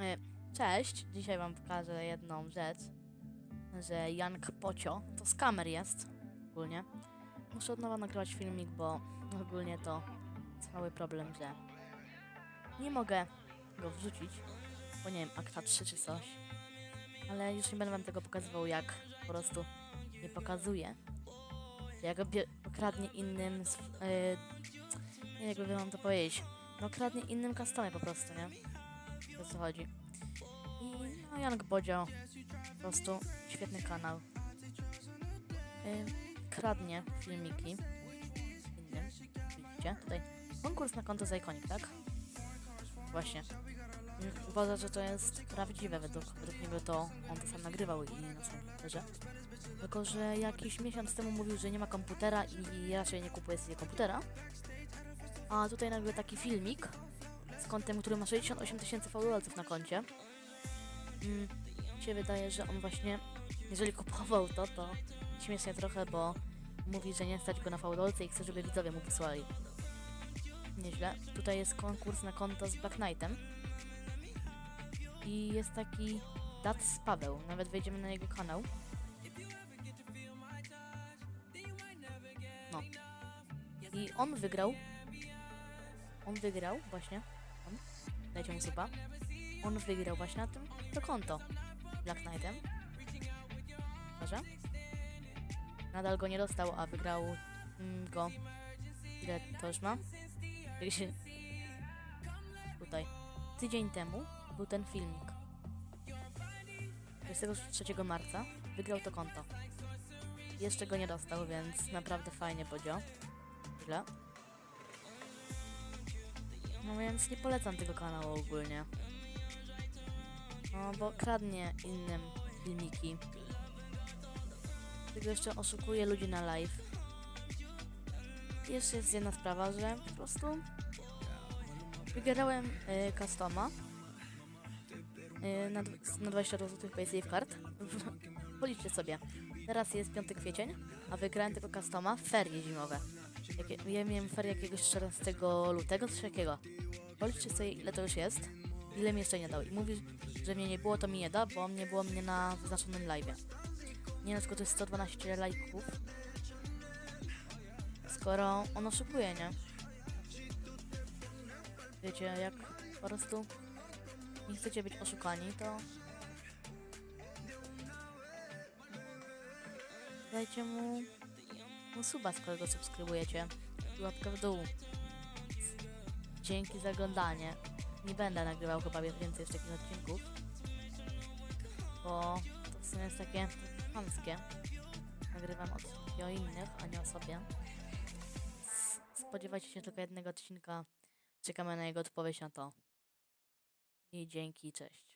E, Cześć, dzisiaj wam pokażę jedną rzecz, że Jank Pocio to skamer jest, ogólnie. Muszę od nowa nagrywać filmik, bo ogólnie to jest mały problem, że nie mogę go wrzucić, bo nie wiem, akta 3 czy coś. Ale już nie będę wam tego pokazywał, jak po prostu nie pokazuję. Jak go kradnie innym, sw- e, nie wiem, jakby wam to powiedzieć. No kradnie innym customie po prostu, nie? O co chodzi. I no Jank Bodzio, po prostu świetny kanał. Ym, kradnie filmiki innym, widzicie? Tutaj konkurs na konto za ikonik, tak? Właśnie. Ym, Uważa, że to jest prawdziwe, według, według niego to on to sam nagrywał i na swoim komputerze. Tylko, że jakiś miesiąc temu mówił, że nie ma komputera i raczej nie kupuje sobie komputera. A tutaj nagle taki filmik z kontem, który ma 68 tysięcy followers na koncie. Mm, się wydaje, że on właśnie, jeżeli kupował to, to śmiesznie trochę, bo mówi, że nie stać go na fałdolce i chce, żeby widzowie mu wysłali. Nieźle. Tutaj jest konkurs na konto z Black Knightem. I jest taki Dat z Paweł. Nawet wejdziemy na jego kanał. No. I on wygrał. On wygrał właśnie. Dajcie mu suba. On wygrał właśnie na tym to konto Black Knightem. Może? Nadal go nie dostał, a wygrał mm, go. Ile to już ma? Tutaj. Tydzień temu był ten filmik. 23 marca wygrał to konto. Jeszcze go nie dostał, więc naprawdę fajnie podział. Źle. No więc nie polecam tego kanału ogólnie. No, bo kradnie innym filmiki. Tylko jeszcze oszukuje ludzi na live. Jeszcze jest jedna sprawa, że po prostu wygrałem y, customa y, na, na 20 zł PaySafe Card. Policzcie sobie. Teraz jest 5 kwiecień, a wygrałem tego customa w ferie zimowe. Jakie, ja miałem ferie jakiegoś 14 lutego, coś takiego. Policzcie sobie ile to już jest, ile mi jeszcze nie dał. I mówi, że mnie nie było, to mi nie da, bo nie było mnie na wyznaczonym live'ie. Nie no, tylko to jest 112 lajków. Skoro on oszukuje, nie? Wiecie, jak po prostu nie chcecie być oszukani, to dajcie mu, mu suba, skoro go subskrybujecie. I łapkę w dół. Dzięki za oglądanie. Nie będę nagrywał chyba więcej już takich odcinków. Bo to w sumie jest takie chamskie. Nagrywam odcinki o innych, a nie o sobie. Spodziewajcie się tylko jednego odcinka. Czekamy na jego odpowiedź na to. I dzięki, cześć.